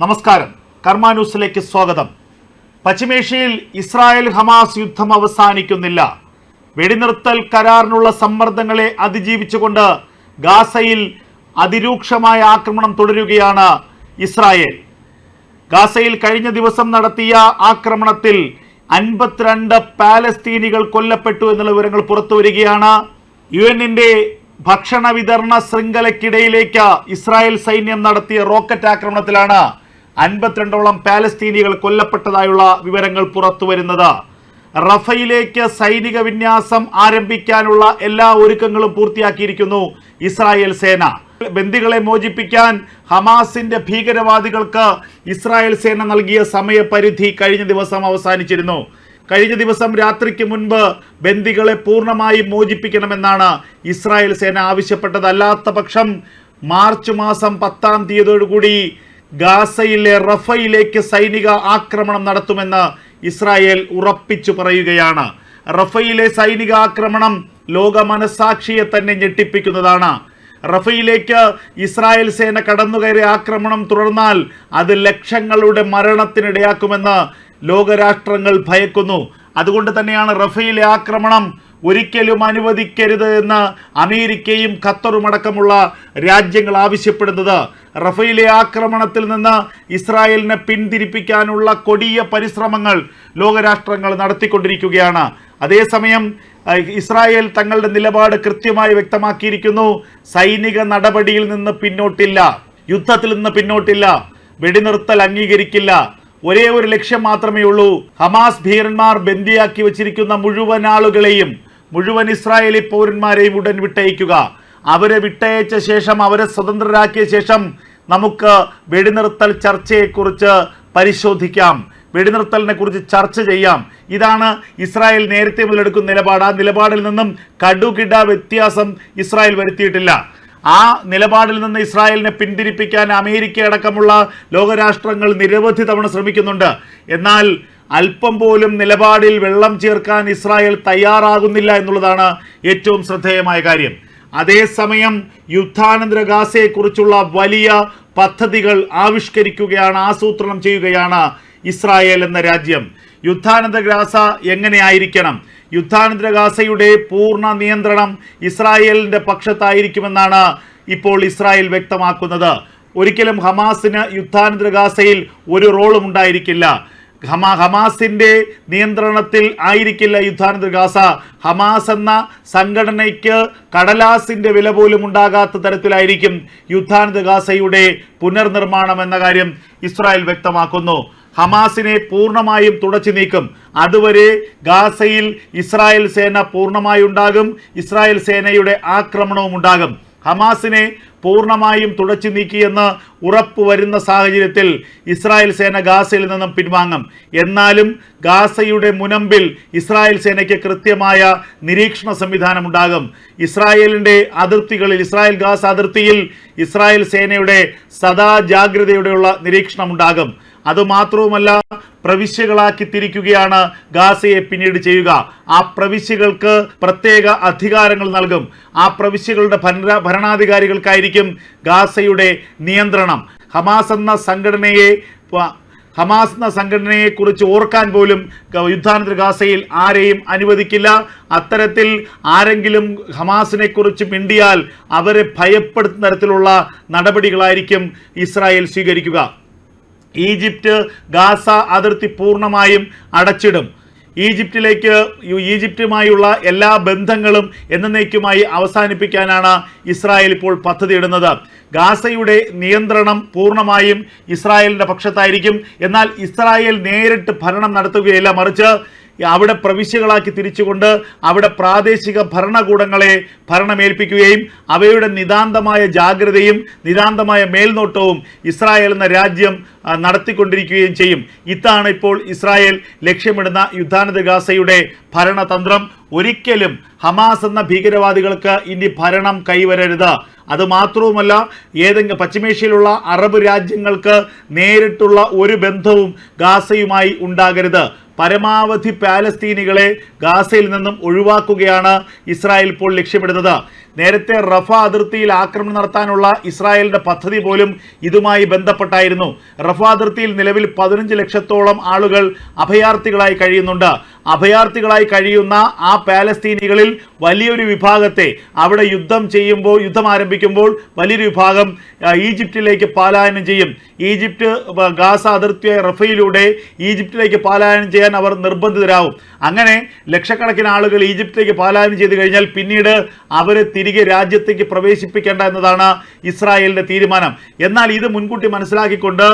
നമസ്കാരം. കർമ്മ ന്യൂസിലേക്ക് സ്വാഗതം. പശ്ചിമേഷ്യയിൽ ഇസ്രായേൽ ഹമാസ് യുദ്ധം അവസാനിക്കുന്നില്ല. വെടിനിർത്തൽ കരാറിനുള്ള സമ്മർദ്ദങ്ങളെ അതിജീവിച്ചുകൊണ്ട് ഗാസയിൽ അതിരൂക്ഷമായ ആക്രമണം തുടരുകയാണ് ഇസ്രായേൽ. ഗാസയിൽ കഴിഞ്ഞ ദിവസം നടത്തിയ ആക്രമണത്തിൽ അൻപത്തിരണ്ട് പാലസ്തീനികൾ കൊല്ലപ്പെട്ടു എന്നുള്ള വിവരങ്ങൾ പുറത്തു വരികയാണ്. യു എന്നിന്റെ ഭക്ഷണ വിതരണ ശൃംഖലയ്ക്കിടയിലേക്ക് ഇസ്രായേൽ സൈന്യം നടത്തിയ റോക്കറ്റ് ആക്രമണത്തിലാണ് അൻപത്തിരണ്ടോളം പാലസ്തീനികൾ കൊല്ലപ്പെട്ടതായുള്ള വിവരങ്ങൾ പുറത്തു വരുന്നത് റഫയിലേക്ക് സൈനിക വിന്യാസം ആരംഭിക്കാനുള്ള എല്ലാ ഒരുക്കങ്ങളും പൂർത്തിയാക്കിയിരിക്കുന്നു ഇസ്രായേൽ സേന. ബന്ദികളെ മോചിപ്പിക്കാൻ ഹമാസിന്റെ ഭീകരവാദികൾക്ക് ഇസ്രായേൽ സേന നൽകിയ സമയപരിധി കഴിഞ്ഞ ദിവസം അവസാനിച്ചിരുന്നു. കഴിഞ്ഞ ദിവസം രാത്രിക്ക് മുൻപ് ബന്ദികളെ പൂർണമായും മോചിപ്പിക്കണമെന്നാണ് ഇസ്രായേൽ സേന ആവശ്യപ്പെട്ടത് അല്ലാത്ത പക്ഷം മാർച്ച് മാസം പത്താം തീയതിയോടുകൂടി ഗാസയിലെ റഫയിലേക്ക് സൈനിക ആക്രമണം നടത്തുമെന്ന് ഇസ്രായേൽ ഉറപ്പിച്ചു പറയുകയാണ്. റഫയിലെ സൈനിക ആക്രമണം ലോക മനസാക്ഷിയെ തന്നെ ഞെട്ടിപ്പിക്കുന്നതാണ്. റഫയിലേക്ക് ഇസ്രായേൽ സേന കടന്നുകയറിയ ആക്രമണം തുടർന്നാൽ അത് ലക്ഷങ്ങളുടെ മരണത്തിനിടയാക്കുമെന്ന് ലോകരാഷ്ട്രങ്ങൾ ഭയക്കുന്നു. അതുകൊണ്ട് തന്നെയാണ് റഫയിലെ ആക്രമണം ഒരിക്കലും അനുവദിക്കരുത് എന്ന് അമേരിക്കയും ഖത്തറും അടക്കമുള്ള രാജ്യങ്ങൾ ആവശ്യപ്പെടുന്നത്. റഫേലെ ആക്രമണത്തിൽ നിന്ന് ഇസ്രായേലിനെ പിന്തിരിപ്പിക്കാനുള്ള കൊടിയ പരിശ്രമങ്ങൾ ലോകരാഷ്ട്രങ്ങൾ നടത്തിക്കൊണ്ടിരിക്കുകയാണ്. അതേസമയം ഇസ്രായേൽ തങ്ങളുടെ നിലപാട് കൃത്യമായി വ്യക്തമാക്കിയിരിക്കുന്നു. സൈനിക നടപടിയിൽ നിന്ന് പിന്നോട്ടില്ല. യുദ്ധത്തിൽ നിന്ന് പിന്നോട്ടില്ല. വെടിനിർത്തൽ അംഗീകരിക്കില്ല. ഒരേ ഒരു ലക്ഷ്യം മാത്രമേ ഉള്ളൂ. ഹമാസ് ഭീരന്മാർ ബന്ദിയാക്കി വച്ചിരിക്കുന്ന മുഴുവൻ ആളുകളെയും മുഴുവൻ ഇസ്രായേലി പൗരന്മാരെയും ഉടൻ വിട്ടയക്കുക. അവരെ വിട്ടയച്ച ശേഷം അവരെ സ്വതന്ത്രരാക്കിയ ശേഷം നമുക്ക് വെടിനിർത്തൽ ചർച്ചയെക്കുറിച്ച് പരിശോധിക്കാം. വെടിനിർത്തലിനെ കുറിച്ച് ചർച്ച ചെയ്യാം. ഇതാണ് ഇസ്രായേൽ നേരത്തെ മുതലെടുക്കുന്ന നിലപാട്. ആ നിലപാടിൽ നിന്നും കടുകിട വ്യത്യാസം ഇസ്രായേൽ വരുത്തിയിട്ടില്ല. ആ നിലപാടിൽ നിന്ന് ഇസ്രായേലിനെ പിന്തിരിപ്പിക്കാൻ അമേരിക്ക അടക്കമുള്ള ലോകരാഷ്ട്രങ്ങൾ നിരവധി തവണ ശ്രമിക്കുന്നുണ്ട്. എന്നാൽ അല്പം പോലും നിലപാടിൽ വെള്ളം ചേർക്കാൻ ഇസ്രായേൽ തയ്യാറാകുന്നില്ല എന്നുള്ളതാണ് ഏറ്റവും ശ്രദ്ധേയമായ കാര്യം. അതേസമയം യുദ്ധാനന്തര ഗാസയെക്കുറിച്ചുള്ള വലിയ പദ്ധതികൾ ആവിഷ്കരിക്കുകയാണ് ആസൂത്രണം ചെയ്യുകയാണ് ഇസ്രായേൽ എന്ന രാജ്യം. യുദ്ധാനന്തര ഗാസ എങ്ങനെയായിരിക്കണം? യുദ്ധാനന്തര ഗാസയുടെ പൂർണ നിയന്ത്രണം ഇസ്രായേലിന്റെ പക്ഷത്തായിരിക്കുമെന്നാണ് ഇപ്പോൾ ഇസ്രായേൽ വ്യക്തമാക്കുന്നത്. ഒരിക്കലും ഹമാസിന് യുദ്ധാനന്തര ഗാസയിൽ ഒരു റോളും ഉണ്ടായിരിക്കില്ല. ഹമാ ഹമാസിന്റെ നിയന്ത്രണത്തിൽ ആയിരിക്കില്ല യുദ്ധാനന്തര ഗാസ. ഹമാസ് എന്ന സംഘടനയ്ക്ക് കടലാസിന്റെ വില പോലും ഉണ്ടാകാത്ത തരത്തിലായിരിക്കും യുദ്ധാനന്തര ഗാസയുടെ പുനർനിർമ്മാണം എന്ന കാര്യം ഇസ്രായേൽ വ്യക്തമാക്കുന്നു. ഹമാസിനെ പൂർണമായും തുടച്ചു നീക്കും. അതുവരെ ഗാസയിൽ ഇസ്രായേൽ സേന പൂർണമായി ഉണ്ടാകും ഇസ്രായേൽ സേനയുടെ ആക്രമണവും ഉണ്ടാകും. ഹമാസിനെ പൂർണമായും തുടച്ചു നീക്കിയെന്ന് ഉറപ്പ് വരുന്ന സാഹചര്യത്തിൽ ഇസ്രായേൽ സേന ഗാസയിൽ നിന്നും പിൻവാങ്ങും. എന്നാലും ഗാസയുടെ മുനമ്പിൽ ഇസ്രായേൽ സേനയ്ക്ക് കൃത്യമായ നിരീക്ഷണ സംവിധാനം ഉണ്ടാകും ഇസ്രായേലിന്റെ അതിർത്തികളിൽ ഇസ്രായേൽ ഗാസ അതിർത്തിയിൽ ഇസ്രായേൽ സേനയുടെ സദാ ജാഗ്രതയോടെയുള്ള നിരീക്ഷണം ഉണ്ടാകും അതുമാത്രവുമല്ല പ്രവിശ്യകളാക്കി തിരിക്കുകയാണ് ഗാസയെ പിന്നീട് ചെയ്യുക. ആ പ്രവിശ്യകൾക്ക് പ്രത്യേക അധികാരങ്ങൾ നൽകും. ആ പ്രവിശ്യകളുടെ ഭരണ ഭരണാധികാരികൾക്കായിരിക്കും ഗാസയുടെ നിയന്ത്രണം. ഹമാസ് എന്ന സംഘടനയെ ഹമാസ് എന്ന സംഘടനയെക്കുറിച്ച് ഓർക്കാൻ പോലും യുദ്ധാനന്തര ഗാസയിൽ ആരെയും അനുവദിക്കില്ല. അത്തരത്തിൽ ആരെങ്കിലും ഹമാസിനെ കുറിച്ച് മിണ്ടിയാൽ അവരെ ഭയപ്പെടുത്തുന്ന തരത്തിലുള്ള നടപടികളായിരിക്കും ഇസ്രായേൽ സ്വീകരിക്കുക. ഈജിപ്റ്റ് ഗാസ അതിർത്തി പൂർണമായും അടച്ചിടും. ഈജിപ്തിലേക്ക് ഈജിപ്റ്റുമായുള്ള എല്ലാ ബന്ധങ്ങളും എന്നേക്കുമായി അവസാനിപ്പിക്കാനാണ് ഇസ്രായേൽ ഇപ്പോൾ പദ്ധതിയിടുന്നത്. ഗാസയുടെ നിയന്ത്രണം പൂർണമായും ഇസ്രായേലിന്റെ പക്ഷത്തായിരിക്കും. എന്നാൽ ഇസ്രായേൽ നേരിട്ട് ഭരണം നടത്തുകയില്ല. മറിച്ച് അവിടെ പ്രവിശ്യകളാക്കി തിരിച്ചുകൊണ്ട് അവിടെ പ്രാദേശിക ഭരണകൂടങ്ങളെ ഭരണമേൽപ്പിക്കുകയും അവയുടെ നിതാന്തമായ ജാഗ്രതയും നിതാന്തമായ മേൽനോട്ടവും ഇസ്രായേൽ എന്ന രാജ്യം നടത്തിക്കൊണ്ടിരിക്കുകയും ചെയ്യും. ഇതാണ് ഇപ്പോൾ ഇസ്രായേൽ ലക്ഷ്യമിടുന്ന യുദ്ധാനത ഗാസയുടെ ഭരണതന്ത്രം. ഒരിക്കലും ഹമാസ് എന്ന ഭീകരവാദികൾക്ക് ഇനി ഭരണം കൈവരരുത്. അത് മാത്രവുമല്ല ഏതെങ്കിലും പശ്ചിമേഷ്യയിലുള്ള അറബ് രാജ്യങ്ങൾക്ക് നേരിട്ടുള്ള ഒരു ബന്ധവും ഗാസയുമായി ഉണ്ടാകരുത്. പരമാവധി പാലസ്തീനികളെ ഗാസയിൽ നിന്നും ഒഴിവാക്കുകയാണ് ഇസ്രായേൽ ഇപ്പോൾ ലക്ഷ്യമിടുന്നത്. നേരത്തെ റഫ അതിർത്തിയിൽ ആക്രമണം നടത്താനുള്ള ഇസ്രായേലിന്റെ പദ്ധതി പോലും ഇതുമായി ബന്ധപ്പെട്ടായിരുന്നു. റഫ അതിർത്തിയിൽ നിലവിൽ പതിനഞ്ച് ലക്ഷത്തോളം ആളുകൾ അഭയാർത്ഥികളായി കഴിയുന്നുണ്ട്. അഭയാർത്ഥികളായി കഴിയുന്ന ആ പാലസ്തീനികളിൽ വലിയൊരു വിഭാഗത്തെ അവിടെ യുദ്ധം ചെയ്യുമ്പോൾ യുദ്ധം ആരംഭിക്കുമ്പോൾ വലിയൊരു വിഭാഗം ഈജിപ്തിലേക്ക് പലായനം ചെയ്യും. ഈജിപ്റ്റ് ഗാസ അതിർത്തിയായ റഫയിലൂടെ ഈജിപ്തിലേക്ക് പാലായനം ചെയ്യാൻ അവർ നിർബന്ധിതരാകും അങ്ങനെ ലക്ഷക്കണക്കിന് ആളുകൾ ഈജിപ്തിലേക്ക് പാലായനം ചെയ്തു കഴിഞ്ഞാൽ പിന്നീട് അവരെ തിരികെ രാജ്യത്തേക്ക് പ്രവേശിപ്പിക്കേണ്ട എന്നതാണ് ഇസ്രായേലിന്റെ തീരുമാനം. എന്നാൽ ഇത് മുൻകൂട്ടി മനസ്സിലാക്കിക്കൊണ്ട്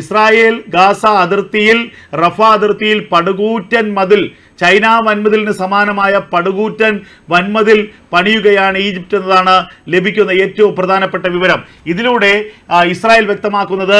ഇസ്രായേൽ ഗാസ അതിർത്തിയിൽ റഫ അതിർത്തിയിൽ പടുകൂറ്റൻ മതിൽ ചൈന വൻമതിലിന് സമാനമായ പടുകൂറ്റൻ വൻമതിൽ പണിയുകയാണ് ഈജിപ്റ്റ് എന്നതാണ് ലഭിക്കുന്ന ഏറ്റവും പ്രധാനപ്പെട്ട വിവരം. ഇതിലൂടെ ഇസ്രായേൽ വ്യക്തമാക്കുന്നത്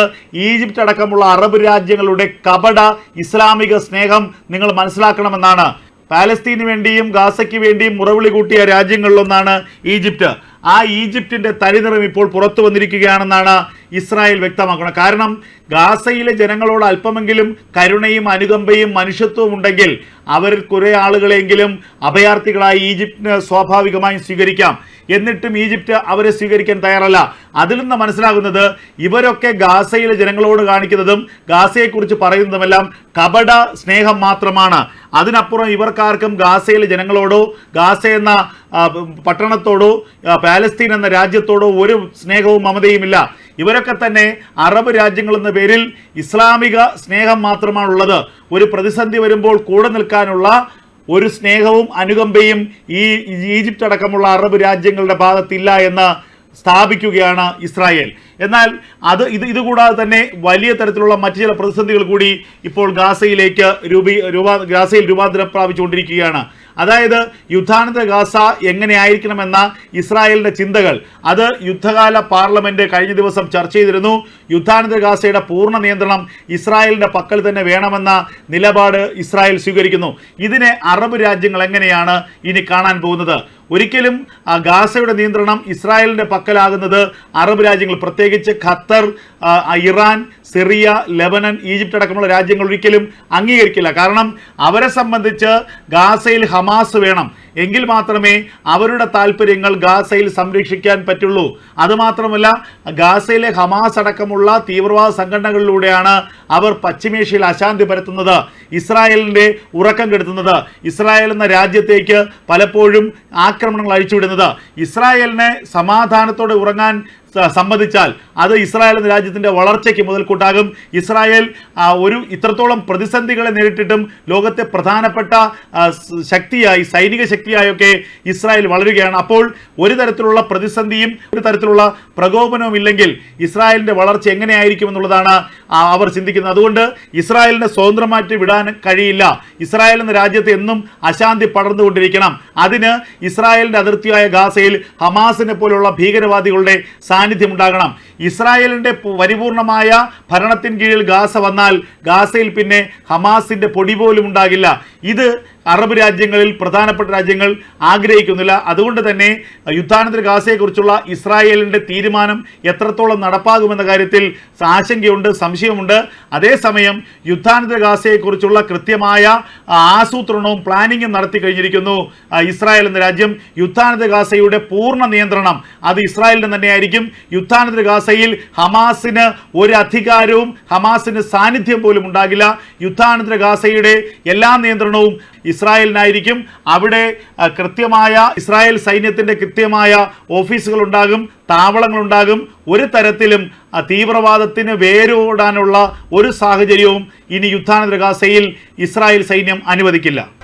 ഈജിപ്റ്റ് അടക്കമുള്ള അറബ് രാജ്യങ്ങളുടെ കപട ഇസ്ലാമിക സ്നേഹം നിങ്ങൾ മനസ്സിലാക്കണമെന്നാണ്. പാലസ്തീന് വേണ്ടിയും ഗാസയ്ക്ക് വേണ്ടിയും മുറവിളി കൂട്ടിയ രാജ്യങ്ങളിലൊന്നാണ് ഈജിപ്റ്റ് ആ ഈജിപ്തിന്റെ തരിനിറം ഇപ്പോൾ പുറത്തു വന്നിരിക്കുകയാണെന്നാണ് ഇസ്രായേൽ വ്യക്തമാക്കുന്നത്. കാരണം ഗാസയിലെ ജനങ്ങളോട് അല്പമെങ്കിലും കരുണയും അനുകമ്പയും മനുഷ്യത്വവും ഉണ്ടെങ്കിൽ അവരിൽ കുറേ ആളുകളെങ്കിലും അഭയാർത്ഥികളായി ഈജിപ്തിന് സ്വാഭാവികമായും സ്വീകരിക്കാം. എന്നിട്ടും ഈജിപ്റ്റ് അവരെ സ്വീകരിക്കാൻ തയ്യാറല്ല. അതിൽ നിന്ന് മനസ്സിലാകുന്നത് ഇവരൊക്കെ ഗാസയിലെ ജനങ്ങളോട് കാണിക്കുന്നതും ഗാസയെക്കുറിച്ച് പറയുന്നതുമെല്ലാം കപട സ്നേഹം മാത്രമാണ്. അതിനപ്പുറം ഇവർക്കാർക്കും ഗാസയിലെ ജനങ്ങളോടോ ഗാസ എന്ന പട്ടണത്തോടോ പാലസ്തീൻ എന്ന രാജ്യത്തോടോ ഒരു സ്നേഹവും മമതയുമില്ല ഇവരൊക്കെ തന്നെ അറബ് രാജ്യങ്ങൾ എന്ന പേരിൽ ഇസ്ലാമിക സ്നേഹം മാത്രമാണുള്ളത്. ഒരു പ്രതിസന്ധി വരുമ്പോൾ കൂടെ നിൽക്കാനുള്ള ഒരു സ്നേഹവും അനുകമ്പയും ഈ ഈജിപ്റ്റ് അടക്കമുള്ള അറബ് രാജ്യങ്ങളുടെ ഭാഗത്തില്ല എന്ന് സ്ഥാപിക്കുകയാണ് ഇസ്രായേൽ. എന്നാൽ അത് ഇത് ഇതുകൂടാതെ തന്നെ വലിയ തരത്തിലുള്ള മറ്റു ചില പ്രതിസന്ധികൾ കൂടി ഇപ്പോൾ ഗാസയിലേക്ക് രൂപീ രൂപാ ഗാസയിൽ രൂപാന്തരം പ്രാപിച്ചുകൊണ്ടിരിക്കുകയാണ്. അതായത് യുദ്ധാനന്തര ഗാസ എങ്ങനെയായിരിക്കണമെന്ന ഇസ്രായേലിന്റെ ചിന്തകൾ. അത് യുദ്ധകാല പാർലമെന്റ് കഴിഞ്ഞ ദിവസം ചർച്ച ചെയ്തിരുന്നു. യുദ്ധാനന്തര ഗാസയുടെ പൂർണ നിയന്ത്രണം ഇസ്രായേലിന്റെ പക്കൽ തന്നെ വേണമെന്ന നിലപാട് ഇസ്രായേൽ സ്വീകരിക്കുന്നു. ഇതിനെ അറബ് രാജ്യങ്ങൾ എങ്ങനെയാണ് ഇനി കാണാൻ പോകുന്നത്? ഒരിക്കലും ആ, ഗാസയുടെ നിയന്ത്രണം ഇസ്രായേലിന്റെ പക്കലാകുന്നത് അറബ് രാജ്യങ്ങൾ പ്രത്യേകിച്ച് Qatar Iran Syria Lebanon Egypt അടക്കമുള്ള രാജ്യങ്ങൾ ഒരിക്കലും അംഗീകരിക്കില്ല. കാരണം അവരെ സംബന്ധിച്ച് ഗാസയിൽ ഹമാസ് വേണം. എങ്കിൽ മാത്രമേ അവരുടെ താല്പര്യങ്ങൾ ഗാസയിൽ സംരക്ഷിക്കാൻ പറ്റുള്ളൂ. അതുമാത്രമല്ല ഗാസയിലെ ഹമാസ് അടക്കമുള്ള തീവ്രവാദ സംഘടനകളിലൂടെയാണ് അവർ പശ്ചിമേഷ്യയിൽ അശാന്തി പരത്തുന്നത് ഇസ്രായേലിന്റെ ഉറക്കം കെടുത്തുന്നത്. ഇസ്രായേൽ എന്ന രാജ്യത്തേക്ക് പലപ്പോഴും ആക്രമണങ്ങൾ അഴിച്ചുവിടുന്നത്. ഇസ്രായേലിനെ സമാധാനത്തോടെ ഉറങ്ങാൻ സമ്മതിച്ചാൽ അത് ഇസ്രായേൽ എന്ന രാജ്യത്തിന്റെ വളർച്ചയ്ക്ക് മുതൽക്കൂട്ടാകും. ഇസ്രായേൽ ഒരു ഇത്രത്തോളം പ്രതിസന്ധികളെ നേരിട്ടിട്ടും ലോകത്തെ പ്രധാനപ്പെട്ട ശക്തിയായി സൈനിക ശക്തിയായൊക്കെ ഇസ്രായേൽ വളരുകയാണ്. അപ്പോൾ ഒരു തരത്തിലുള്ള പ്രതിസന്ധിയും ഒരു തരത്തിലുള്ള പ്രകോപനവും ഇല്ലെങ്കിൽ ഇസ്രായേലിന്റെ വളർച്ച എങ്ങനെയായിരിക്കും എന്നുള്ളതാണ് അവർ ചിന്തിക്കുന്നത്. അതുകൊണ്ട് ഇസ്രായേലിനെ സ്വതന്ത്രമായിട്ട് വിടാൻ കഴിയില്ല. ഇസ്രായേൽ എന്ന രാജ്യത്ത് എന്നും അശാന്തി പടർന്നുകൊണ്ടിരിക്കണം. അതിന് ഇസ്രായേലിന്റെ അതിർത്തിയായ ഗാസയിൽ ഹമാസിനെ പോലുള്ള ഭീകരവാദികളുടെ സാന്നിധ്യം ഉണ്ടാകണം ഇസ്രായേലിന്റെ പരിപൂർണമായ ഭരണത്തിൻ കീഴിൽ ഗാസ വന്നാൽ ഗാസയിൽ പിന്നെ ഹമാസിന്റെ പൊടി പോലും ഉണ്ടാകില്ല. ഇത് അറബ് രാജ്യങ്ങളിൽ പ്രധാനപ്പെട്ട രാജ്യങ്ങൾ ആഗ്രഹിക്കുന്നില്ല. അതുകൊണ്ട് തന്നെ യുദ്ധാനന്തര ഗാസയെക്കുറിച്ചുള്ള ഇസ്രായേലിന്റെ തീരുമാനം എത്രത്തോളം നടപ്പാകുമെന്ന കാര്യത്തിൽ ആശങ്കയുണ്ട് സംശയമുണ്ട്. അതേസമയം യുദ്ധാനന്തര ഗാസയെക്കുറിച്ചുള്ള കൃത്യമായ ആസൂത്രണവും പ്ലാനിങ്ങും നടത്തി കഴിഞ്ഞിരിക്കുന്നു. ഇസ്രായേൽ എന്ന രാജ്യം യുദ്ധാനന്തര ഗാസയുടെ പൂർണ നിയന്ത്രണം. അത് ഇസ്രായേലിന് തന്നെയായിരിക്കും. യുദ്ധാനന്തര ഗാസയിൽ ഹമാസിന് ഒരു അധികാരവും ഹമാസിന് സാന്നിധ്യം പോലും ഉണ്ടാകില്ല. യുദ്ധാനന്തര ഗാസയുടെ എല്ലാ നിയന്ത്രണവും ഇസ്രായേലിനായിരിക്കും. അവിടെ കൃത്യമായ ഇസ്രായേൽ സൈന്യത്തിന്റെ കൃത്യമായ ഓഫീസുകൾ ഉണ്ടാകും താവളങ്ങൾ ഉണ്ടാകും ഒരു തരത്തിലും തീവ്രവാദത്തിന് വേരോടാനുള്ള ഒരു സാഹചര്യവും ഇനി യുദ്ധാനന്തര ഗാസയിൽ ഇസ്രായേൽ സൈന്യം അനുവദിക്കില്ല.